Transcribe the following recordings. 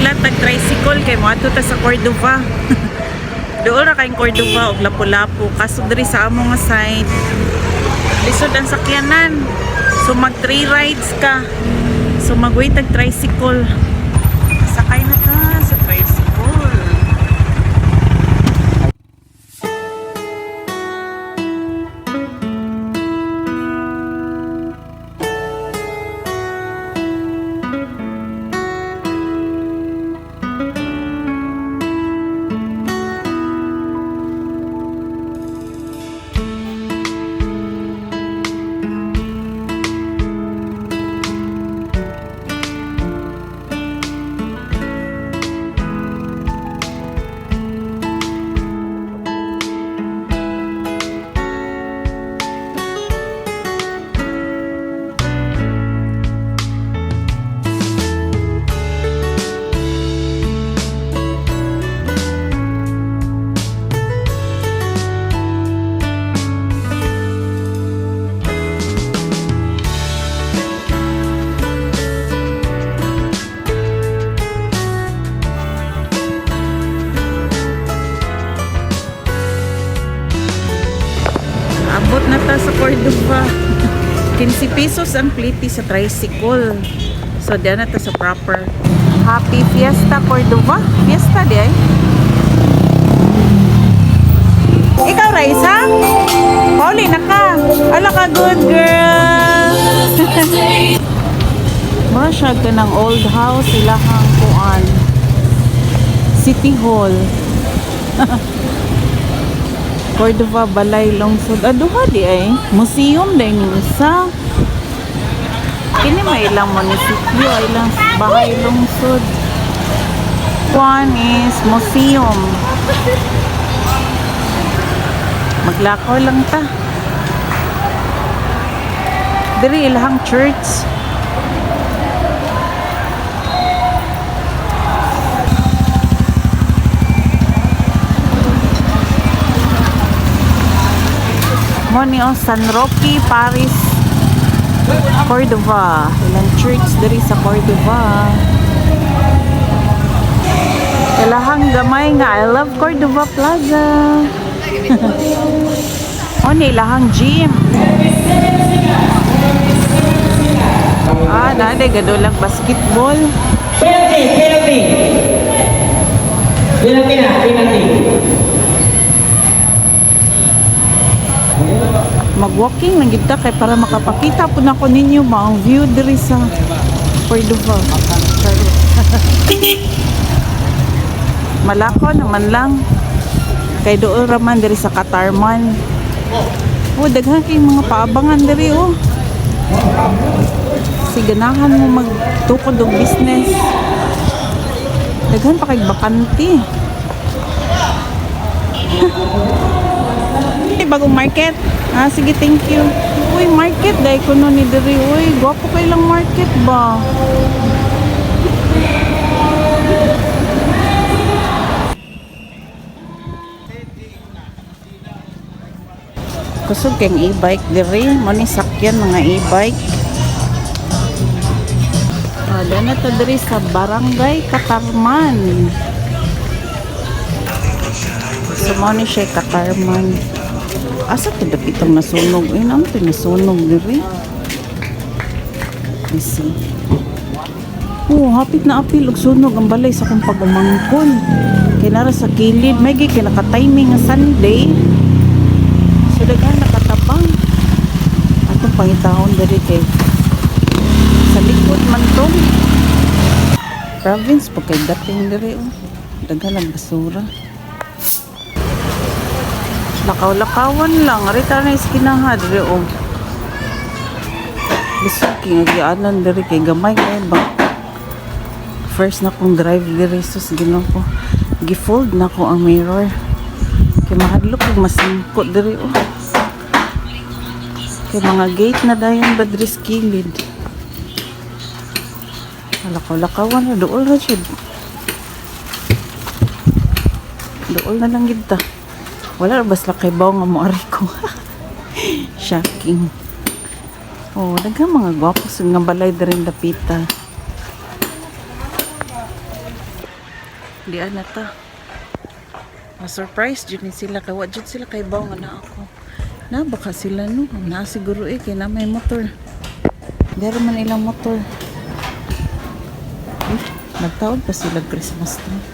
ulat tag tricycle kay mo ta sa Cordova. Doon ra kay Cordova og Lapu-Lapu kaso diri sa amo nga side lisod ang sakyanan. So mag three rides ka. So mag-wait tag tricycle. Sakay na ta Abot na ta sa Cordova. 15 pesos ang pliti sa tricycle. So, diyan na ta sa proper. Happy Fiesta Cordova. Fiesta di ay. Ikaw, Raisa? Pauli na ka. Ala ka, good girl. Masyag ka ng old house. Ilahang kuan. City Hall. Cordova Balay Lungsod. Aduha di ay. Museum din isa. Kini may ilang munisipyo, ilang bahay lungsod. One is museum. Maglakaw lang ta. Diri ilahang church. Mo ni oh, San Roque, Paris, Cordova. Ilang church diri sa Cordova. Ilahang gamay nga I love Cordova Plaza. o ni ilahang gym. Ah, nade gadulang basketball. Mag-walking lang gid kay para makapakita po na ko ninyo maong view diri sa Cordova. Malako naman lang. Kay doon raman diri sa Katarman. Oh, daghan kay mga paabangan diri oh. Siganahan mo magtukod og business. Daghan pa kay bakante. Ay, bagong market. Ah, sige, thank you. Uy, market. Dahil ko nun ni Diri. Uy, gwapo kayo lang market ba? Kusog kang e-bike diri. Mo ni sakyan mga e-bike. Ah, na to diri sa Barangay Katarman. So, mo ni siya Katarman. Asa to dapitang nasunog? Eh, naman to nasunog diri. See. Oh, hapit na apil og sunog ang balay sa kong pagumangkon. Kinara sa kilid, may gi kinaka-timing nga Sunday. So daghan nakatabang. Atong pangitahon diri kay sa likod man to. Province pa kay dating diri oh. Daghan ang basura. Lakaw-lakawan lang. Rita na iskinaha diri o. Kay nga gianan diri kay gamay kay ba. First na kong drive diri sus Ginoo ko. Gifold na ko ang mirror. Kay mahadlok kog masingkot diri o. Kay mga gate na dayon ba diri sa kilid. Lakaw-lakawan na dool ra siya. Dool na lang gid ta. Wala bas kay baw nga mo ari ko. Shocking. Oh, daghang mga gwapo sa nga balay diri lapita. Di na ta. Ma-surprise jud ni sila kay wa jud sila kay baw na ako. Na baka sila no, na siguro eh kay na may motor. Dero man ilang motor. Eh, nagtaon pa sila Christmas tree.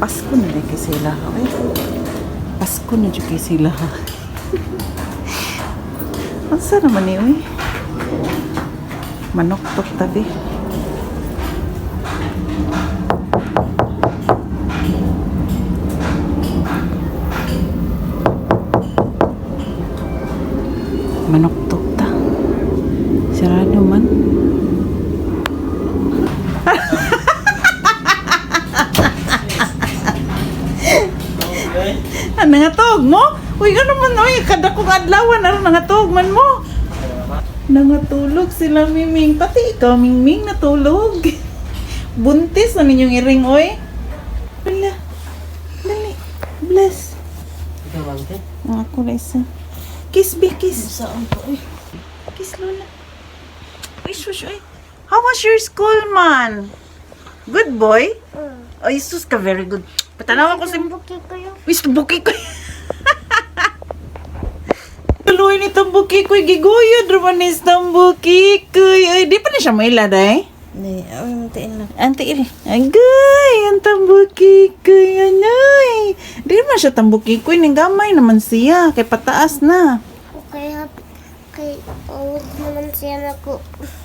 Pasko na kay sila. Ay, Pasko na dyan sila. Ang sana naman eh. Manok tok tabi. Manok tok ta. Sarado man. Ah, nangatog mo? Uy, ano man, uy, kong adlawan, ano, nangatog man mo? Nangatulog sila, Miming. Pati ikaw, Mingming, natulog. Buntis na ninyong iring, oy. Wala. Dali. Bless. Ikaw bang te? Ako na isa. Kiss, be, kiss. Saan po, uy? Kiss, Lola. Uy, shush, uy. How was your school, man? Good boy? Ay, sus ka, very good. Patanawa ko si Buki ko yung Wis tambuki ko. Tuloy ni tambuki ko giguyod raman ni tambuki ko. Ay di pa na siya maila dai. Hindi, ang tiin lang. Ante iri. Agay, ang tambuki ko anay. Di man siya tambuki ko ning gamay naman siya kay pataas na. Kaya, kay old naman siya na ko.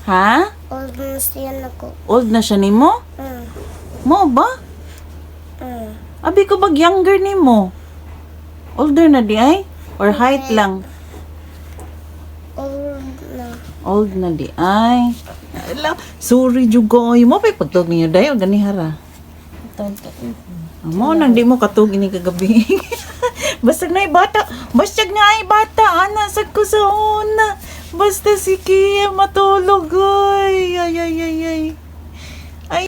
Ha? Old naman siya na ko. Old na siya nimo? Mm. Mo ba? Mm. Abi ko bag younger nimo. Older na di ay? Or height lang? Old na. Old na di ay. Ala, sorry jugoy mo pa pagtog ninyo dayo gani hara. Amo nang di mo katog ini kagabi. Basta na bata, basta nga ay bata, ana sad ko sa una. Basta si Kia matulog ay. Ay ay ay ay. Ay.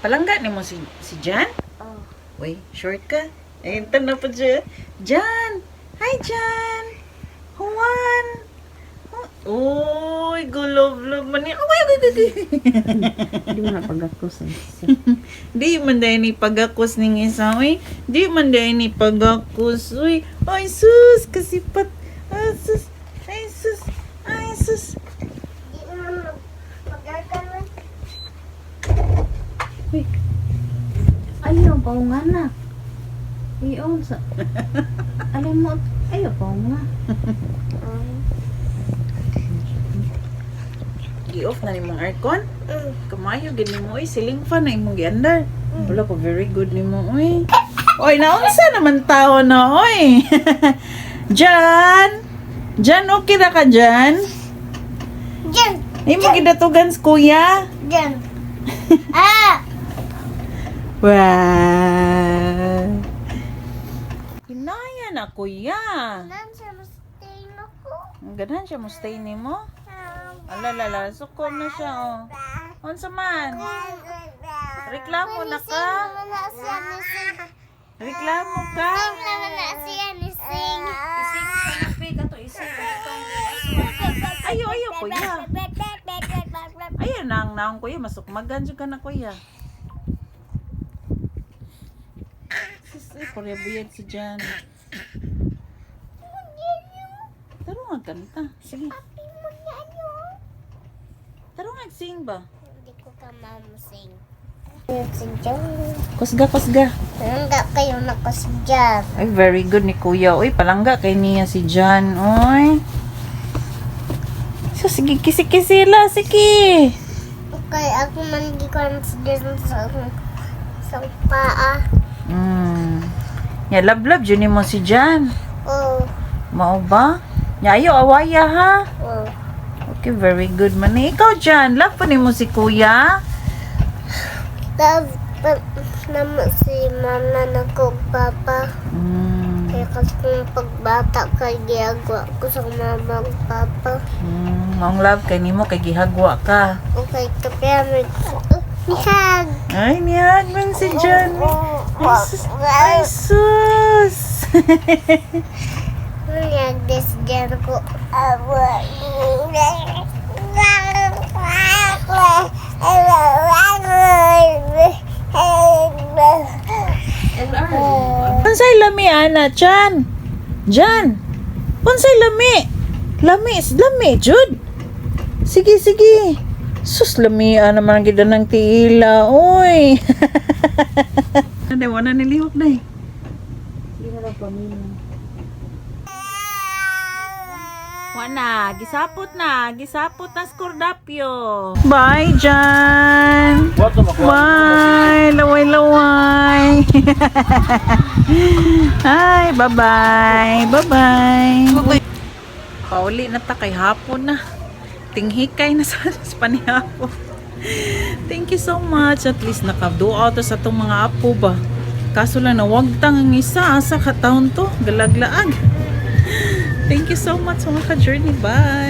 Palangga ni mo si si Jan? Oh. Uy, short ka. Ayun, na pa dyan. Jan! Hi, Jan! Juan! Uy, gulog-log man niya. Uy, uy, uy. Hindi mo na pagkakos eh. Di man dahil ni pagakos ning isa, uy. Di man dahil ni pagakos, uy. Ay, sus, kasipat. Ay, sus. Ay, sus. Ay, sus. Uy, Ayaw, paunga na. Iyon sa... Alam mo, ayaw, paunga. i-off na ni mong aircon. Mm. Kamayo, gini mo, uy. Siling fan na imong giandar. Wala ko, very good ni mo, uy. Oy, naunsa naman tao na, oy. Jan! Jan, okay na ka, Jan? Diyan! Imo gidatugan sa kuya? Diyan! ah! Wow! Hinaya na, kuya. Nan siya mastay na ko. Ang ganahan siya mo stay ni mo. Alalala, sukom na siya, oh. Unsa man? Reklamo na ka? Na. Reklamo ka? Na. Ayo, ayo, kuya. Ayan na ang naong kuya. Masukmagan dyan ka na kuya. Sis, ay, parebuyad si Jan. Taro nga kanta. Sige. Taro nga sing ba? Hindi ko ka mamusing. Si John. Kusga, kusga. Hangga kayo na si John. Ay, very good ni kuya. Uy, palangga kay niya si Jan. Uy. So, sige, kisi-kisila. Sige. Okay, ako man di ko consider sa sa paa. Mm. Ya, love-love ni mo si Jan. Oh, Mao ba? Ya, ayo, awaya ha. Oh. Okay, very good man. Ikaw dyan, love pa ni mo si kuya. Tapos, pa, naman si mama na ko, papa. Mm. Kaya kasi kung pagbata kay ginagawa ko sa mama ug papa. Mm. Maong love kay nimo kay gihagwa ka. Okay, kaya may... Oh, nihag! Ay, niyag man si Jan. Ay, sus. Ay, sus. Nihag des dyan ko. Unsay lami ana Chan? Jan. Unsay lami? Lami, lami jud. Sige, sige. Sus lami ana man gid ng tiila. Oy. Ano wala nilihok na eh. Hindi na lang pamilya. Wana, gisapot na, gisapot na skordapyo. Bye, Jan. Bye, laway-laway. Hi, bye-bye, bye-bye. Pauli na ta kay hapon na. Tinghikay na sa, panihapon. Thank you so much. At least nakaduaw to sa itong mga apo ba. Kaso lang na wag tang ang isa sa kataon to. Galaglaag. Thank you so much mga ka-journey. Bye!